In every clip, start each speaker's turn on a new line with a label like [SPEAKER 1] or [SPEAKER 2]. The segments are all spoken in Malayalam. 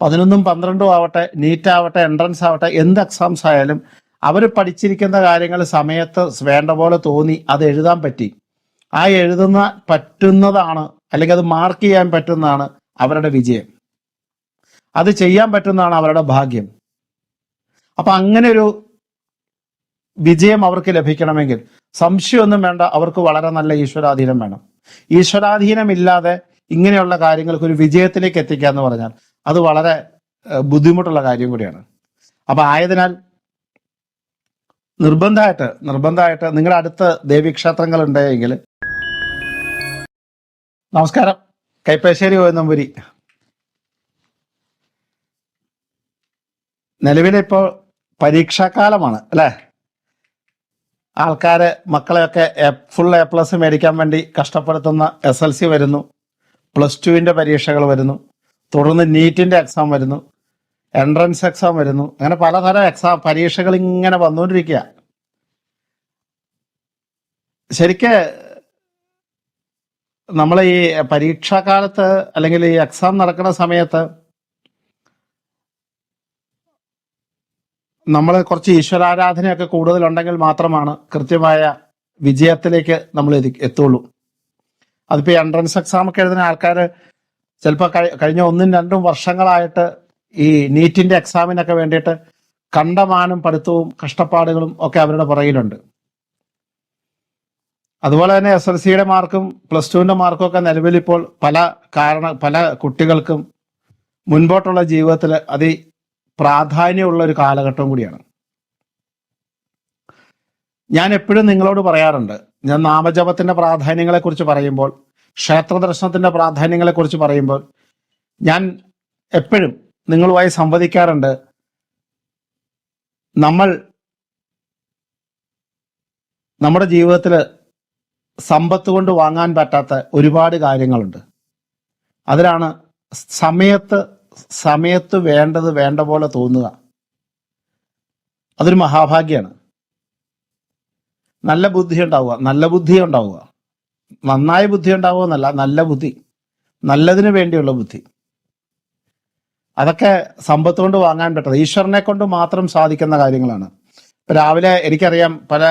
[SPEAKER 1] പതിനൊന്നും പന്ത്രണ്ടും ആവട്ടെ നീറ്റ് ആവട്ടെ എൻട്രൻസ് ആവട്ടെ എന്ത് എക്സാംസ് ആയാലും അവർ പഠിച്ചിരിക്കുന്ന കാര്യങ്ങൾ സമയത്ത് വേണ്ട പോലെ തോന്നി അത് എഴുതാൻ പറ്റി. ആ എഴുതുന്ന പറ്റുന്നതാണ് അല്ലെങ്കിൽ അത് മാർക്ക് ചെയ്യാൻ പറ്റുന്നതാണ് അവരുടെ വിജയം. അത് ചെയ്യാൻ പറ്റുന്നതാണ് അവരുടെ ഭാഗ്യം. അപ്പൊ അങ്ങനെ ഒരു വിജയം അവർക്ക് ലഭിക്കണമെങ്കിൽ സംശയമൊന്നും വേണ്ട അവർക്ക് വളരെ നല്ല ഈശ്വരാധീനം വേണം. ഈശ്വരാധീനം ഇല്ലാതെ ഇങ്ങനെയുള്ള കാര്യങ്ങൾക്ക് ഒരു വിജയത്തിലേക്ക് എത്തിക്കുക എന്ന് പറഞ്ഞാൽ അത് വളരെ ബുദ്ധിമുട്ടുള്ള കാര്യം കൂടിയാണ്. അപ്പൊ ആയതിനാൽ നിർബന്ധമായിട്ട് നിർബന്ധമായിട്ട് നിങ്ങളുടെ അടുത്ത് ദേവീക്ഷേത്രങ്ങൾ ഉണ്ടെങ്കിൽ നമസ്കാരം. കൈപ്പശ്ശേരി കോയനമ്പൂരി നിലവിലിപ്പോൾ പരീക്ഷാകാലമാണ് അല്ലേ? ആൾക്കാര് മക്കളെയൊക്കെ ഫുൾ എ പ്ലസ് മേടിക്കാൻ വേണ്ടി കഷ്ടപ്പെടുത്തുന്ന എസ് എൽ സി വരുന്നു. പ്ലസ് ടുവിന്റെ പരീക്ഷകൾ വരുന്നു. തുടർന്ന് നീറ്റിന്റെ എക്സാം വരുന്നു. എൻട്രൻസ് എക്സാം വരുന്നു. അങ്ങനെ പലതരം എക്സാം പരീക്ഷകൾ ഇങ്ങനെ വന്നുകൊണ്ടിരിക്കുക ശരിക്ക് നമ്മൾ ഈ പരീക്ഷാകാലത്ത് അല്ലെങ്കിൽ ഈ എക്സാം നടക്കുന്ന സമയത്ത് നമ്മൾ കുറച്ച് ഈശ്വരാരാധനയൊക്കെ കൂടുതലുണ്ടെങ്കിൽ മാത്രമാണ് കൃത്യമായ വിജയത്തിലേക്ക് നമ്മൾ എത്തി- എത്തുള്ളൂ. അതിപ്പോൾ എൻട്രൻസ് എക്സാം ഒക്കെ എഴുതുന്ന ആൾക്കാർ ചിലപ്പോൾ കഴിഞ്ഞ ഒന്നും രണ്ടും വർഷങ്ങളായിട്ട് ഈ നീറ്റിന്റെ എക്സാമിനൊക്കെ വേണ്ടിയിട്ട് കണ്ടമാനം പഠിത്തവും കഷ്ടപ്പാടുകളും ഒക്കെ അവരുടെ പുറകിലുണ്ട്. അതുപോലെ തന്നെ എസ് എൽ സിയുടെ മാർക്കും പ്ലസ് ടുവിന്റെ മാർക്കും ഒക്കെ നിലവിൽ ഇപ്പോൾ പല കാരണ പല കുട്ടികൾക്കും മുൻപോട്ടുള്ള ജീവിതത്തിൽ അതി പ്രാധാന്യമുള്ള ഒരു കാലഘട്ടം കൂടിയാണ്. ഞാൻ എപ്പോഴും നിങ്ങളോട് പറയാറുണ്ട് ഞാൻ നാമജപത്തിന്റെ പ്രാധാന്യങ്ങളെ കുറിച്ച് പറയുമ്പോൾ ക്ഷേത്ര ദർശനത്തിന്റെ പ്രാധാന്യങ്ങളെ കുറിച്ച് പറയുമ്പോൾ ഞാൻ എപ്പോഴും നിങ്ങളുമായി സംവദിക്കാറുണ്ട് നമ്മൾ നമ്മുടെ ജീവിതത്തിൽ സമ്പത്ത് കൊണ്ട് വാങ്ങാൻ പറ്റാത്ത ഒരുപാട് കാര്യങ്ങളുണ്ട്. അതിലാണ് സമയത്ത് സമയത്ത് വേണ്ടത് വേണ്ട പോലെ തോന്നുക. അതൊരു മഹാഭാഗ്യമാണ് നല്ല ബുദ്ധി ഉണ്ടാവുക നല്ല ബുദ്ധി ഉണ്ടാവുക. നന്നായ ബുദ്ധി ഉണ്ടാവുക എന്നല്ല നല്ല ബുദ്ധി. നല്ലതിന് വേണ്ടിയുള്ള ബുദ്ധി. അതൊക്കെ സമ്പത്ത് കൊണ്ട് വാങ്ങാൻ പറ്റത് ഈശ്വരനെ കൊണ്ട് മാത്രം സാധിക്കുന്ന കാര്യങ്ങളാണ്. രാവിലെ എനിക്കറിയാം പല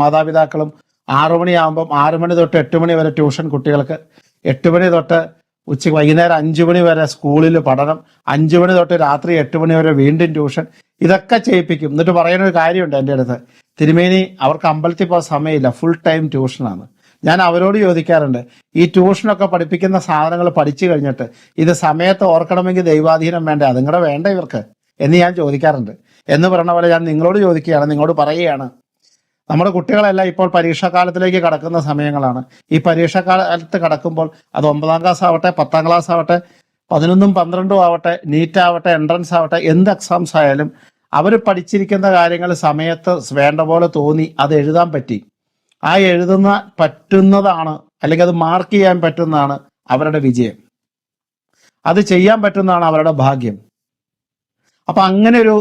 [SPEAKER 1] മാതാപിതാക്കളും ആറു മണിയാകുമ്പം ആറു മണി തൊട്ട് എട്ട് മണി വരെ ട്യൂഷൻ കുട്ടികൾക്ക് എട്ട് മണി തൊട്ട് ഉച്ചയ്ക്ക് വൈകുന്നേരം അഞ്ചു മണി വരെ സ്കൂളിൽ പഠനം അഞ്ചു മണി തൊട്ട് രാത്രി എട്ട് മണി വരെ വീണ്ടും ട്യൂഷൻ. ഇതൊക്കെ ചെയ്യിപ്പിക്കും. എന്നിട്ട് പറയുന്ന ഒരു കാര്യമുണ്ട് എന്റെ അടുത്ത്. തിരുമേനി അവർക്ക് അമ്പലത്തിൽ പോകാൻ സമയമില്ല. ഫുൾ ടൈം ട്യൂഷനാണ് ഞാൻ അവരോട് ചോദിക്കാറുണ്ട് ഈ ട്യൂഷനൊക്കെ പഠിപ്പിക്കുന്ന സാധനങ്ങൾ പഠിച്ചു കഴിഞ്ഞിട്ട് ഇത് സമയത്ത് ഓർക്കണമെങ്കിൽ ദൈവാധീനം വേണ്ട? അതും കൂടെ വേണ്ട ഇവർക്ക് എന്ന് ഞാൻ ചോദിക്കാറുണ്ട്. എന്ന് പറഞ്ഞ പോലെ ഞാൻ നിങ്ങളോട് ചോദിക്കുകയാണ് നിങ്ങളോട് പറയുകയാണ്. നമ്മുടെ കുട്ടികളെല്ലാം ഇപ്പോൾ പരീക്ഷാകാലത്തിലേക്ക് കടക്കുന്ന സമയങ്ങളാണ്. ഈ പരീക്ഷാകാലത്ത് കടക്കുമ്പോൾ അത് ഒമ്പതാം ക്ലാസ് ആവട്ടെ പത്താം ക്ലാസ് ആവട്ടെ പതിനൊന്നും പന്ത്രണ്ടും ആവട്ടെ നീറ്റ് ആവട്ടെ എൻട്രൻസ് ആവട്ടെ എന്ത് എക്സാംസ് ആയാലും അവർ പഠിച്ചിരിക്കുന്ന കാര്യങ്ങൾ സമയത്ത് വേണ്ട പോലെ തോന്നി അത് എഴുതാൻ പറ്റി. ആ എഴുതുന്ന പറ്റുന്നതാണ് അല്ലെങ്കിൽ അത് മാർക്ക് ചെയ്യാൻ പറ്റുന്നതാണ് അവരുടെ വിജയം. അത് ചെയ്യാൻ പറ്റുന്നതാണ് അവരുടെ ഭാഗ്യം. അപ്പൊ അങ്ങനെ ഒരു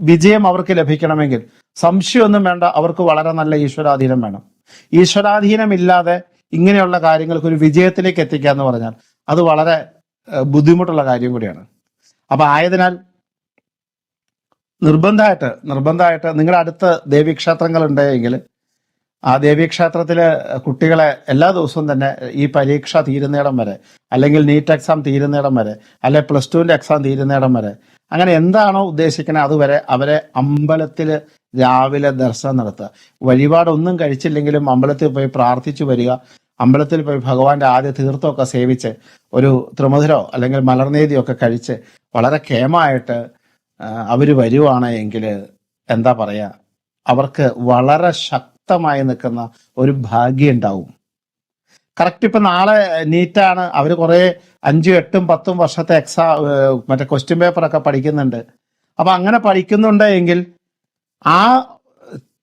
[SPEAKER 1] വിജയം അവർക്ക് ലഭിക്കണമെങ്കിൽ സംശയമൊന്നും വേണ്ട അവർക്ക് വളരെ നല്ല ഈശ്വരാധീനം വേണം. ഈശ്വരാധീനം ഇല്ലാതെ ഇങ്ങനെയുള്ള കാര്യങ്ങൾക്ക് ഒരു വിജയത്തിലേക്ക് എത്തിക്കുക എന്ന് പറഞ്ഞാൽ അത് വളരെ ബുദ്ധിമുട്ടുള്ള കാര്യം കൂടിയാണ്. അപ്പൊ ആയതിനാൽ നിർബന്ധമായിട്ട് നിർബന്ധമായിട്ട് നിങ്ങളുടെ അടുത്ത് ദേവീക്ഷേത്രങ്ങൾ ഉണ്ടെങ്കിൽ ആ ദേവീക്ഷേത്രത്തിലെ കുട്ടികളെ എല്ലാ ദിവസവും തന്നെ ഈ പരീക്ഷ തീരുന്നിടം വരെ അല്ലെങ്കിൽ നീറ്റ് എക്സാം തീരുന്നിടം വരെ അല്ലെ പ്ലസ് ടുവിന്റെ എക്സാം തീരുന്നിടം വരെ അങ്ങനെ എന്താണോ ഉദ്ദേശിക്കുന്നത് അതുവരെ അവരെ അമ്പലത്തിൽ രാവിലെ ദർശനം നടത്തുക. വഴിപാടൊന്നും കഴിച്ചില്ലെങ്കിലും അമ്പലത്തിൽ പോയി പ്രാർത്ഥിച്ചു വരിക. അമ്പലത്തിൽ പോയി ഭഗവാന്റെ ആദ്യ തീർത്ഥമൊക്കെ സേവിച്ച് ഒരു ത്രിമധുരോ അല്ലെങ്കിൽ മലർനീതിയൊക്കെ കഴിച്ച് വളരെ കേമായിട്ട് അവർ വരുവാണ് എങ്കിൽ എന്താ പറയാ അവർക്ക് വളരെ ശക്തമായി നിൽക്കുന്ന ഒരു ഭാഗ്യം ഉണ്ടാവും കറക്റ്റ് ഇപ്പൊ നാളെ നീറ്റാണ്. അവർ കുറെ അഞ്ചും എട്ടും പത്തും വർഷത്തെ എക്സാം മറ്റേ ക്വസ്റ്റ്യൻ പേപ്പറൊക്കെ പഠിക്കുന്നുണ്ട്. അപ്പൊ അങ്ങനെ പഠിക്കുന്നുണ്ടെങ്കിൽ ആ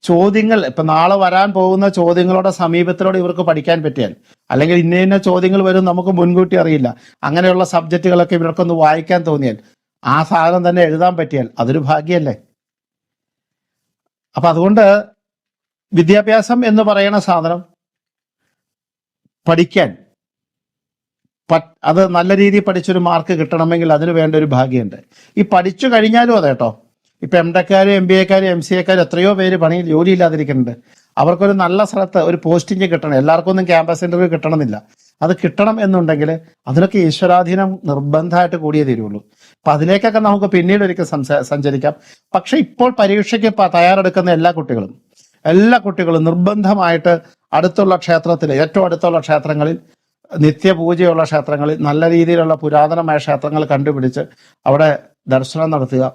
[SPEAKER 1] ചോദ്യങ്ങൾ ഇപ്പൊ നാളെ വരാൻ പോകുന്ന ചോദ്യങ്ങളുടെ സമീപത്തിലൂടെ ഇവർക്ക് പഠിക്കാൻ പറ്റിയാൽ അല്ലെങ്കിൽ ഇന്ന ഇന്ന ചോദ്യങ്ങൾ വരും നമുക്ക് മുൻകൂട്ടി അറിയില്ല അങ്ങനെയുള്ള സബ്ജക്റ്റുകളൊക്കെ ഇവർക്കൊന്ന് വായിക്കാൻ തോന്നിയാൽ ആ സാധനം തന്നെ എഴുതാൻ പറ്റിയാൽ അതൊരു ഭാഗ്യമല്ലേ? അപ്പൊ അതുകൊണ്ട് വിദ്യാഭ്യാസം എന്ന് പറയുന്ന സാധനം പഠിക്കാൻ. അത് നല്ല രീതിയിൽ പഠിച്ചൊരു മാർക്ക് കിട്ടണമെങ്കിൽ അതിന് വേണ്ട ഒരു ഭാഗ്യമുണ്ട്. ഈ പഠിച്ചു കഴിഞ്ഞാലും അതെ കേട്ടോ ഇപ്പൊ എം ടെക്കാരും എം ബി എക്കാരും എം സി എക്കാരും എത്രയോ പേര് പണിയിൽ ജോലി ഇല്ലാതിരിക്കുന്നുണ്ട് അവർക്കൊരു നല്ല സ്ഥലത്ത് ഒരു പോസ്റ്റിംഗ് കിട്ടണം. എല്ലാവർക്കും ഒന്നും ക്യാമ്പസ് ഇന്റർവ്യൂ കിട്ടണമെന്നില്ല. അത് കിട്ടണം എന്നുണ്ടെങ്കിൽ അതിനൊക്കെ ഈശ്വരാധീനം നിർബന്ധമായിട്ട് കൂടിയേ തീരുള്ളൂ. അപ്പൊ അതിലേക്കൊക്കെ നമുക്ക് പിന്നീട് ഒരിക്കൽ സഞ്ചരിക്കാം. പക്ഷെ ഇപ്പോൾ പരീക്ഷയ്ക്ക് തയ്യാറെടുക്കുന്ന എല്ലാ കുട്ടികളും എല്ലാ കുട്ടികളും നിർബന്ധമായിട്ട് അടുത്തുള്ള ക്ഷേത്രത്തിൽ ഏറ്റവും അടുത്തുള്ള ക്ഷേത്രങ്ങളിൽ നിത്യപൂജയുള്ള ക്ഷേത്രങ്ങളിൽ നല്ല രീതിയിലുള്ള പുരാതനമായ ക്ഷേത്രങ്ങൾ കണ്ടുപിടിച്ച് അവിടെ ദർശനം നടത്തുക.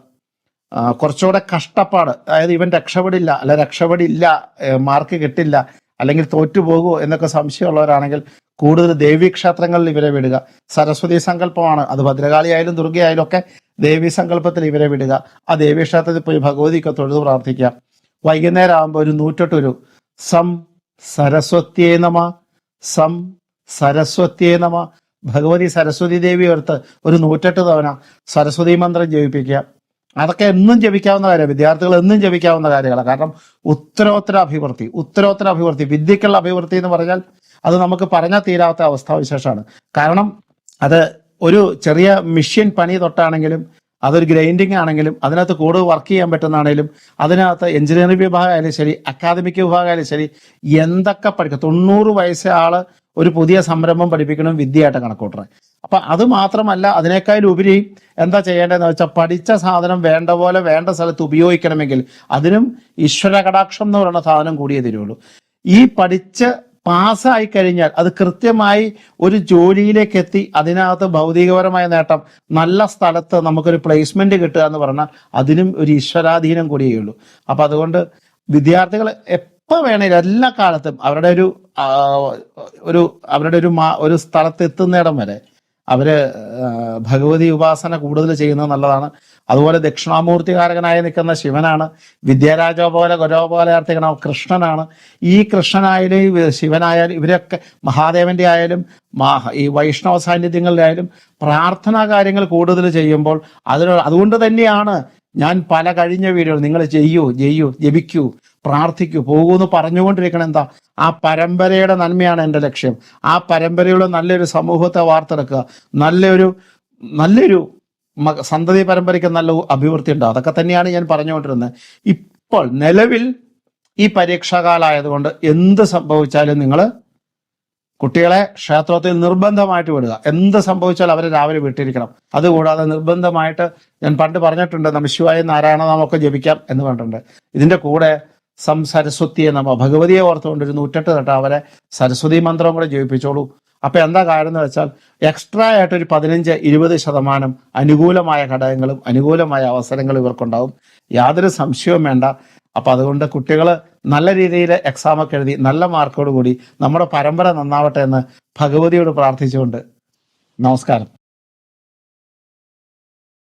[SPEAKER 1] കുറച്ചുകൂടെ കഷ്ടപ്പാട് അതായത് ഇവൻ രക്ഷപ്പെടില്ല അല്ല രക്ഷപ്പെടില്ല മാർക്ക് കിട്ടില്ല അല്ലെങ്കിൽ തോറ്റുപോകുമോ എന്നൊക്കെ സംശയമുള്ളവരാണെങ്കിൽ കൂടുതൽ ദേവീക്ഷേത്രങ്ങളിൽ ഇവരെ വിടുക. സരസ്വതി സങ്കല്പമാണ് അത് ഭദ്രകാളി ആയാലും ദുർഗയായാലും ഒക്കെ ദേവീ സങ്കല്പത്തിൽ ഇവരെ വിടുക. ആ ദേവീക്ഷേത്രത്തിൽ പോയി ഭഗവതിക്ക് തൊഴുതു പ്രാർത്ഥിക്കുക. വൈകുന്നേരം ആകുമ്പോൾ ഒരു നൂറ്റെട്ട് ഒരു സം സരസ്വത്യേ നമ സം സരസ്വത്യേ നമ. ഭഗവതി സരസ്വതി ദേവി ഓർത്ത് ഒരു നൂറ്റെട്ട് തവണ സരസ്വതി മന്ത്രം ജപിപ്പിക്കുക. അതൊക്കെ എന്നും ജപിക്കാവുന്ന കാര്യമാണ് വിദ്യാർത്ഥികൾ എന്നും ജപിക്കാവുന്ന കാര്യങ്ങളാണ് കാരണം ഉത്തരോത്തര അഭിവൃദ്ധി ഉത്തരോത്തര അഭിവൃദ്ധി വിദ്യക്കുള്ള അഭിവൃദ്ധി എന്ന് പറഞ്ഞാൽ അത് നമുക്ക് പറഞ്ഞാൽ തീരാത്ത അവസ്ഥാവിശേഷമാണ്. കാരണം അത് ഒരു ചെറിയ മിഷ്യൻ പണി തൊട്ടാണെങ്കിലും അതൊരു ഗ്രൈൻഡിങ് ആണെങ്കിലും അതിനകത്ത് കൂടുതൽ വർക്ക് ചെയ്യാൻ പറ്റുന്നതാണെങ്കിലും അതിനകത്ത് എഞ്ചിനീയറിംഗ് വിഭാഗമായാലും ശരി അക്കാദമിക് വിഭാഗമായാലും ശരി എന്തൊക്കെ പഠിക്കും തൊണ്ണൂറ് വയസ്സേ ആൾ ഒരു പുതിയ സംരംഭം പഠിപ്പിക്കണം വിദ്യയായിട്ട് കണക്കൂട്ടണം. അപ്പൊ അത് മാത്രമല്ല അതിനേക്കാൾ ഉപരി എന്താ ചെയ്യേണ്ടതെന്ന് വെച്ചാൽ പഠിച്ച സാധനം വേണ്ട പോലെ വേണ്ട സ്ഥലത്ത് ഉപയോഗിക്കണമെങ്കിൽ അതിനും ഈശ്വര കടാക്ഷം എന്ന് പറയുന്ന സാധനം കൂടിയേ തരുള്ളൂ. ഈ പഠിച്ച് പാസ്സായി കഴിഞ്ഞാൽ അത് കൃത്യമായി ഒരു ജോലിയിലേക്ക് എത്തി അതിനകത്ത് ഭൗതികപരമായ നേട്ടം നല്ല സ്ഥലത്ത് നമുക്കൊരു പ്ലേസ്മെന്റ് കിട്ടുക എന്ന് പറഞ്ഞാൽ അതിനും ഒരു ഈശ്വരാധീനം കൂടിയേ ഉള്ളൂ അപ്പൊ അതുകൊണ്ട് വിദ്യാർത്ഥികൾ എപ്പോൾ വേണേലും എല്ലാ കാലത്തും അവരുടെ ഒരു ഒരു അവരുടെ ഒരു ഒരു സ്ഥലത്ത് എത്തുന്നിടം വരെ അവർ ഭഗവതി ഉപാസന കൂടുതൽ ചെയ്യുന്നത് നല്ലതാണ്. അതുപോലെ ദക്ഷിണാമൂർത്തികാരകനായി നിൽക്കുന്ന ശിവനാണ്. വിദ്യാരാജോപോലെ ഗുരോപോലയാർത്ഥികനാണ് കൃഷ്ണനാണ്. ഈ കൃഷ്ണനായാലും ശിവനായാലും ഇവരൊക്കെ മഹാദേവന്റെ ആയാലും ഈ വൈഷ്ണവ സാന്നിധ്യങ്ങളിലായാലും പ്രാർത്ഥനാ കാര്യങ്ങൾ കൂടുതൽ ചെയ്യുമ്പോൾ അതിന് അതുകൊണ്ട് തന്നെയാണ് ഞാൻ പല കഴിഞ്ഞ വീടുകൾ നിങ്ങൾ ചെയ്യൂ ചെയ്യൂ ജപിക്കൂ പ്രാർത്ഥിക്കൂ പോകൂ എന്ന് പറഞ്ഞുകൊണ്ടിരിക്കണം എന്താ? ആ പരമ്പരയുടെ നന്മയാണ് എന്റെ ലക്ഷ്യം. ആ പരമ്പരയുടെ നല്ലൊരു സമൂഹത്തെ വാർത്തെടുക്കുക. നല്ലൊരു നല്ലൊരു സന്തതി പരമ്പരയ്ക്ക് നല്ല അഭിവൃദ്ധി ഉണ്ടാവും അതൊക്കെ തന്നെയാണ് ഞാൻ പറഞ്ഞുകൊണ്ടിരുന്നത്. ഇപ്പോൾ നിലവിൽ ഈ പരീക്ഷാകാലമായതുകൊണ്ട് എന്ത് സംഭവിച്ചാലും നിങ്ങൾ കുട്ടികളെ ക്ഷേത്രത്തിൽ നിർബന്ധമായിട്ട് വിടുക. എന്ത് സംഭവിച്ചാലും അവരെ രാവിലെ വിട്ടിരിക്കണം. അതുകൂടാതെ നിർബന്ധമായിട്ട് ഞാൻ പണ്ട് പറഞ്ഞിട്ടുണ്ട് നമശിവായ നാരായണനാമൊക്കെ ജപിക്കാം എന്ന് പറഞ്ഞിട്ടുണ്ട്. ഇതിന്റെ കൂടെ സം സരസ്വതിയെ നമ്മ ഭഗവതിയെ ഓർത്തുകൊണ്ട് ഒരു നൂറ്റെട്ട് തട്ട അവരെ സരസ്വതി മന്ത്രം കൂടെ ജപിപ്പിച്ചോളൂ. അപ്പൊ എന്താ കാര്യം എന്ന് വെച്ചാൽ എക്സ്ട്രാ ആയിട്ട് ഒരു പതിനഞ്ച് ഇരുപത് ശതമാനം അനുകൂലമായ ഘടകങ്ങളും അനുകൂലമായ അവസരങ്ങളും ഇവർക്കുണ്ടാവും. യാതൊരു സംശയവും വേണ്ട. അപ്പൊ അതുകൊണ്ട് കുട്ടികൾ നല്ല രീതിയിൽ എക്സാം ഒക്കെ എഴുതി നല്ല മാർക്കോട് കൂടി നമ്മുടെ പരമ്പര നന്നാവട്ടെ എന്ന് ഭഗവതിയോട് പ്രാർത്ഥിച്ചുകൊണ്ട് നമസ്കാരം.